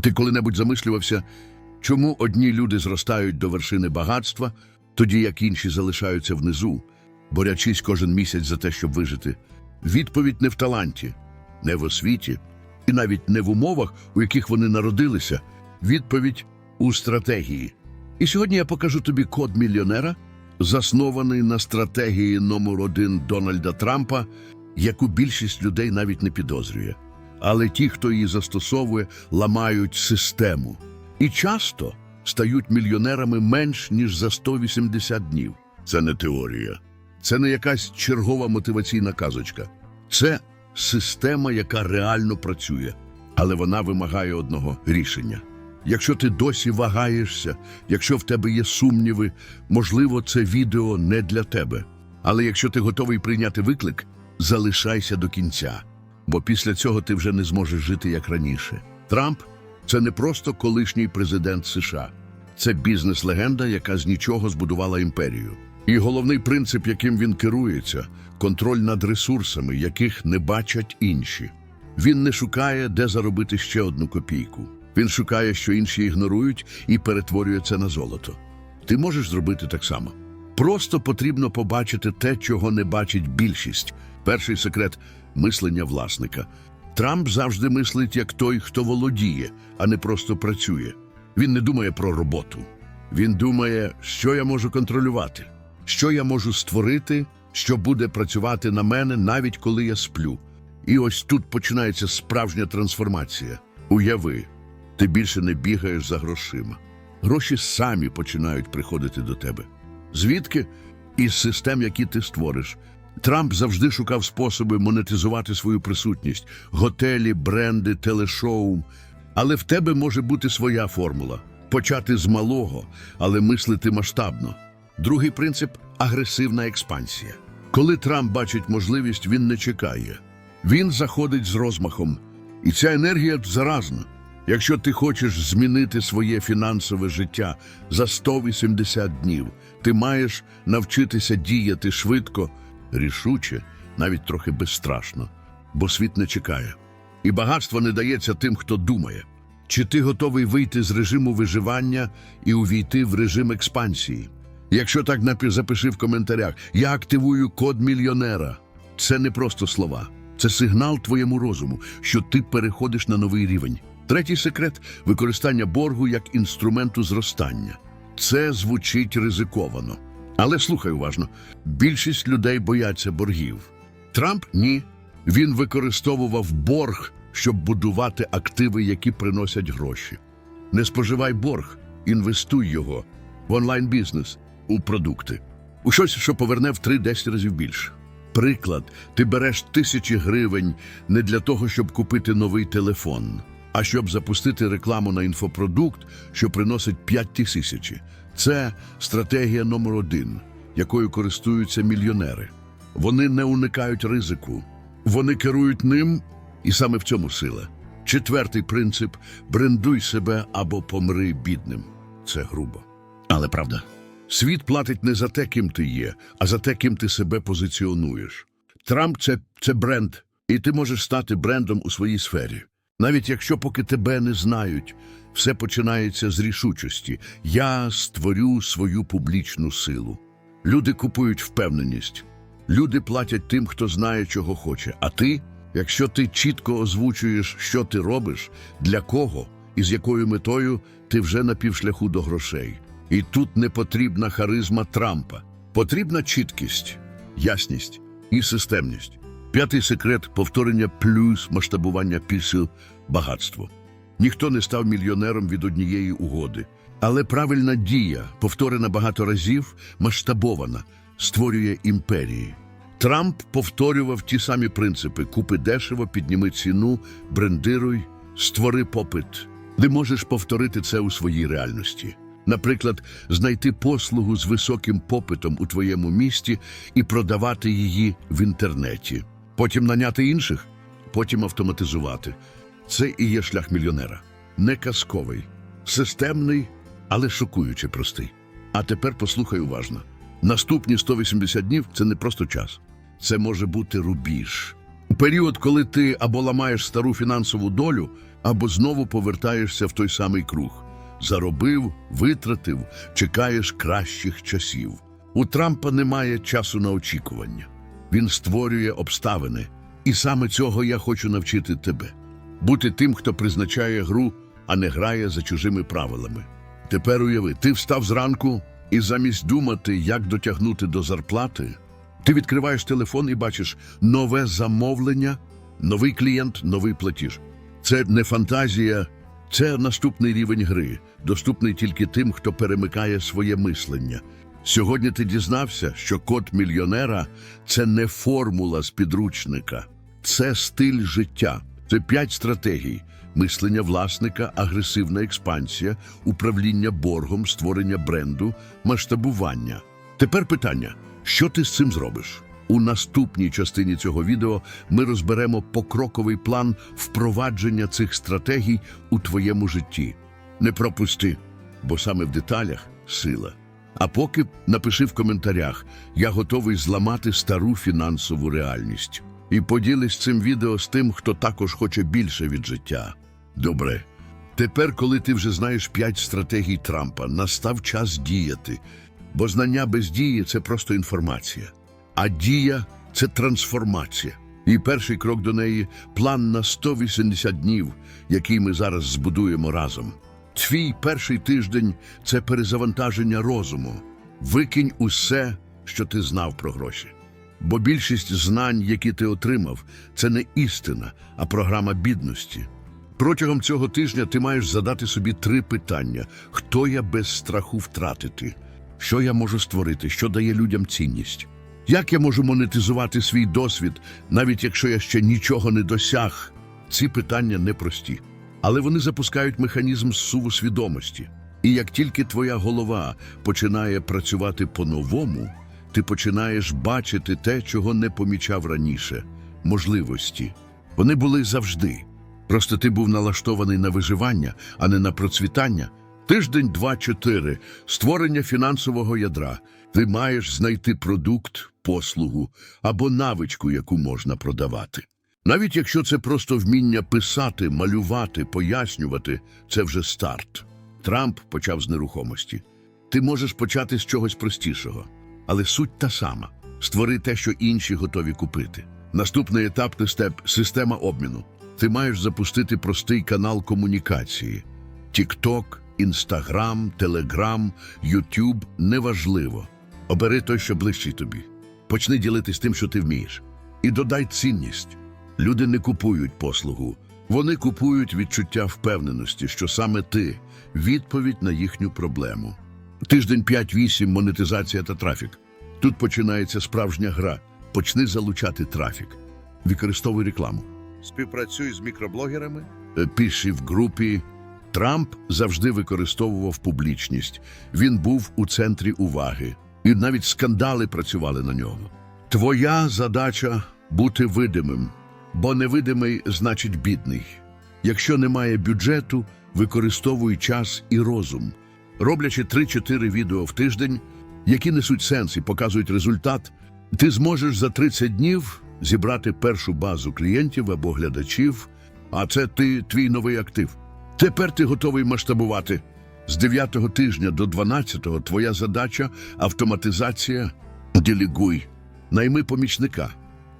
Ти коли-небудь замислювався, чому одні люди зростають до вершини багатства, тоді як інші залишаються внизу, борячись кожен місяць за те, щоб вижити? Відповідь не в таланті, не в освіті, і навіть не в умовах, у яких вони народилися. Відповідь у стратегії. І сьогодні я покажу тобі код мільйонера, заснований на стратегії номер один Дональда Трампа, яку більшість людей навіть не підозрює. Але ті, хто її застосовує, ламають систему і часто стають мільйонерами менш ніж за 180 днів. Це не теорія, це не якась чергова мотиваційна казочка. Це система, яка реально працює, але вона вимагає одного рішення. Якщо ти досі вагаєшся, якщо в тебе є сумніви, можливо, це відео не для тебе. Але якщо ти готовий прийняти виклик, залишайся до кінця, бо після цього ти вже не зможеш жити як раніше. Трамп це не просто колишній президент США, це бізнес-легенда, яка з нічого збудувала імперію. І головний принцип, яким він керується контроль над ресурсами, яких не бачать інші. Він не шукає, де заробити ще одну копійку. Він шукає, що інші ігнорують, і перетворює це на золото. Ти можеш зробити так само. Просто потрібно побачити те, чого не бачить більшість. Перший секрет мислення власника. Трамп завжди мислить як той, хто володіє, а не просто працює. Він не думає про роботу. Він думає, що я можу контролювати, що я можу створити, що буде працювати на мене, навіть коли я сплю. І ось тут починається справжня трансформація. Уяви, ти більше не бігаєш за грошима. Гроші самі починають приходити до тебе. Звідки? Із систем, які ти створиш. Трамп завжди шукав способи монетизувати свою присутність: готелі, бренди, телешоу. Але в тебе може бути своя формула почати з малого, але мислити масштабно. Другий принцип агресивна експансія. Коли Трамп бачить можливість, він не чекає. Він заходить з розмахом. І ця енергія заразна. Якщо ти хочеш змінити своє фінансове життя за 180 днів, ти маєш навчитися діяти швидко, рішуче, навіть трохи безстрашно, бо світ не чекає. І багатство не дається тим, хто думає. Чи ти готовий вийти з режиму виживання і увійти в режим експансії? Якщо так запиши в коментарях, я активую код мільйонера. Це не просто слова, це сигнал твоєму розуму, що ти переходиш на новий рівень. Третій секрет використання боргу як інструменту зростання. Це звучить ризиковано. Але слухай уважно: більшість людей бояться боргів. Трамп ні. Він використовував борг, щоб будувати активи, які приносять гроші. Не споживай борг, інвестуй його в онлайн-бізнес, у продукти, у щось, що поверне в 3-10 разів більше. Приклад, ти береш тисячі гривень не для того, щоб купити новий телефон, а щоб запустити рекламу на інфопродукт, що приносить 5 тисяч. Це стратегія номер один, якою користуються мільйонери. Вони не уникають ризику, вони керують ним, і саме в цьому сила. Четвертий принцип брендуй себе або помри бідним. Це грубо. Але правда. Світ платить не за те, ким ти є, а за те, ким ти себе позиціонуєш. Трамп це, це бренд, і ти можеш стати брендом у своїй сфері. Навіть якщо поки тебе не знають, все починається з рішучості. Я створю свою публічну силу. Люди купують впевненість. Люди платять тим, хто знає, чого хоче. А ти, якщо ти чітко озвучуєш, що ти робиш, для кого і з якою метою, ти вже на півшляху до грошей. І тут не потрібна харизма Трампа. Потрібна чіткість, ясність і системність. П'ятий секрет повторення плюс масштабування після багатство. Ніхто не став мільйонером від однієї угоди. Але правильна дія, повторена багато разів, масштабована, створює імперії. Трамп повторював ті самі принципи: купи дешево, підніми ціну, брендируй, створи попит. Ти можеш повторити це у своїй реальності. Наприклад, знайти послугу з високим попитом у твоєму місті і продавати її в інтернеті. Потім наняти інших, потім автоматизувати. Це і є шлях мільйонера. Не казковий, системний, але шокуюче простий. А тепер послухай уважно. Наступні 180 днів це не просто час. Це може бути рубіж. У період, коли ти або ламаєш стару фінансову долю, або знову повертаєшся в той самий круг. Заробив, витратив, чекаєш кращих часів. У Трампа немає часу на очікування. Він створює обставини. І саме цього я хочу навчити тебе. Бути тим, хто призначає гру, а не грає за чужими правилами. Тепер уяви, ти встав зранку і замість думати, як дотягнути до зарплати, ти відкриваєш телефон і бачиш нове замовлення, новий клієнт, новий платіж. Це не фантазія, це наступний рівень гри, доступний тільки тим, хто перемикає своє мислення. Сьогодні ти дізнався, що код мільйонера це не формула з підручника, це стиль життя. Це п'ять стратегій: мислення власника, агресивна експансія, управління боргом, створення бренду, масштабування. Тепер питання: що ти з цим зробиш? У наступній частині цього відео ми розберемо покроковий план впровадження цих стратегій у твоєму житті. Не пропусти, бо саме в деталях сила. А поки напиши в коментарях, я готовий зламати стару фінансову реальність. І поділись цим відео з тим, хто також хоче більше від життя. Добре. Тепер, коли ти вже знаєш п'ять стратегій Трампа, настав час діяти. Бо знання без дії це просто інформація. А дія це трансформація. І перший крок до неї план на 180 днів, який ми зараз збудуємо разом. Твій перший тиждень це перезавантаження розуму. Викинь усе, що ти знав про гроші. Бо більшість знань, які ти отримав, це не істина, а програма бідності. Протягом цього тижня ти маєш задати собі три питання: хто я без страху втратити? Що я можу створити, що дає людям цінність? Як я можу монетизувати свій досвід, навіть якщо я ще нічого не досяг? Ці питання непрості, але вони запускають механізм зсуву свідомості. І як тільки твоя голова починає працювати по-новому, ти починаєш бачити те, чого не помічав раніше можливості. Вони були завжди. Просто ти був налаштований на виживання, а не на процвітання. Тиждень 2-4. Створення фінансового ядра. Ти маєш знайти продукт, послугу або навичку, яку можна продавати. Навіть якщо це просто вміння писати, малювати, пояснювати, це вже старт. Трамп почав з нерухомості. Ти можеш почати з чогось простішого, але суть та сама: створи те, що інші готові купити. Наступний етап степ система обміну. Ти маєш запустити простий канал комунікації. TikTok, Instagram, Telegram, YouTube – неважливо. Обери той, що ближчий тобі. Почни ділитись тим, що ти вмієш. І додай цінність. Люди не купують послугу. Вони купують відчуття впевненості, що саме ти – відповідь на їхню проблему. Тиждень 5-8 – монетизація та трафік. Тут починається справжня гра. Почни залучати трафік. Використовуй рекламу. Співпрацюй з мікроблогерами. Е, Пиши в групі. Трамп завжди використовував публічність. Він був у центрі уваги. І навіть скандали працювали на нього. Твоя задача бути видимим, бо невидимий значить бідний. Якщо немає бюджету, використовуй час і розум. Роблячи 3-4 відео в тиждень, які несуть сенс і показують результат, ти зможеш за 30 днів зібрати першу базу клієнтів або глядачів, а це ти твій новий актив. Тепер ти готовий масштабувати. З 9 тижня до 12 твоя задача автоматизація. Делегуй. Найми помічника,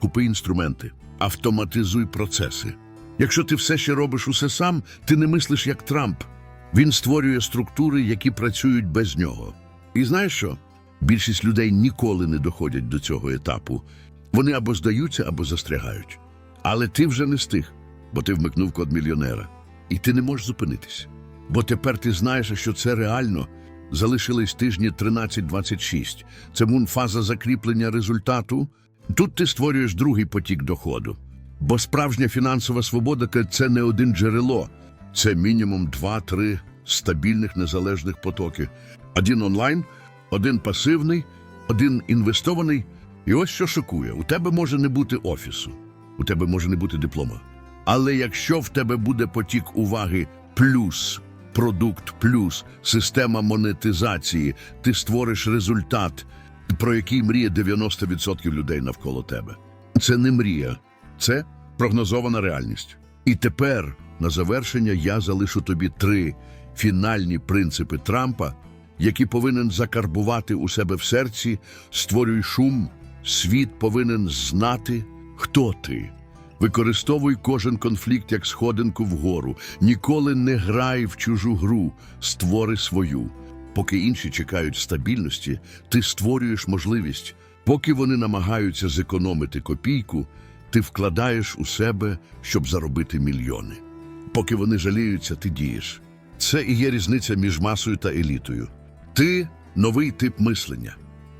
купи інструменти, автоматизуй процеси. Якщо ти все ще робиш усе сам, ти не мислиш як Трамп. Він створює структури, які працюють без нього. І знаєш що? Більшість людей ніколи не доходять до цього етапу. Вони або здаються, або застрягають. Але ти вже не стиг, бо ти вмикнув код мільйонера. І ти не можеш зупинитись. Бо тепер ти знаєш, що це реально. Залишились тижні 13-26. Це мунфаза закріплення результату. Тут ти створюєш другий потік доходу. Бо справжня фінансова свобода – це не один джерело. Це мінімум 2-3 стабільних незалежних потоки. Один онлайн, один пасивний, один інвестований. І ось що шокує: у тебе може не бути офісу, у тебе може не бути диплома. Але якщо в тебе буде потік уваги плюс продукт, плюс система монетизації, ти створиш результат, про який мріє 90% людей навколо тебе. Це не мрія, це прогнозована реальність. І тепер на завершення я залишу тобі три фінальні принципи Трампа, які повинен закарбувати у себе в серці, створюй шум, світ повинен знати, хто ти. Використовуй кожен конфлікт як сходинку вгору. Ніколи не грай в чужу гру, створи свою. Поки інші чекають стабільності, ти створюєш можливість. Поки вони намагаються зекономити копійку, ти вкладаєш у себе, щоб заробити мільйони. Поки вони жаліються, ти дієш. Це і є різниця між масою та елітою. Ти новий тип мислення.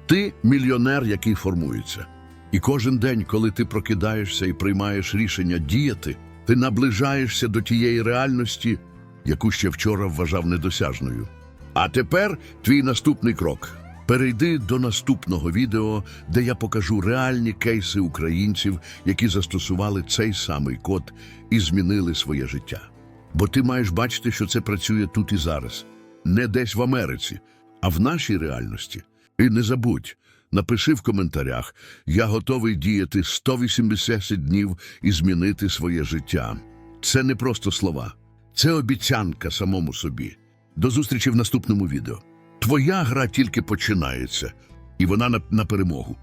Ти мільйонер, який формується. І кожен день, коли ти прокидаєшся і приймаєш рішення діяти, ти наближаєшся до тієї реальності, яку ще вчора вважав недосяжною. А тепер твій наступний крок. Перейди до наступного відео, де я покажу реальні кейси українців, які застосували цей самий код і змінили своє життя. Бо ти маєш бачити, що це працює тут і зараз, не десь в Америці, а в нашій реальності. І не забудь, напиши в коментарях, я готовий діяти 180 днів і змінити своє життя. Це не просто слова, це обіцянка самому собі. До зустрічі в наступному відео. Твоя гра тільки починається, і вона на, на перемогу.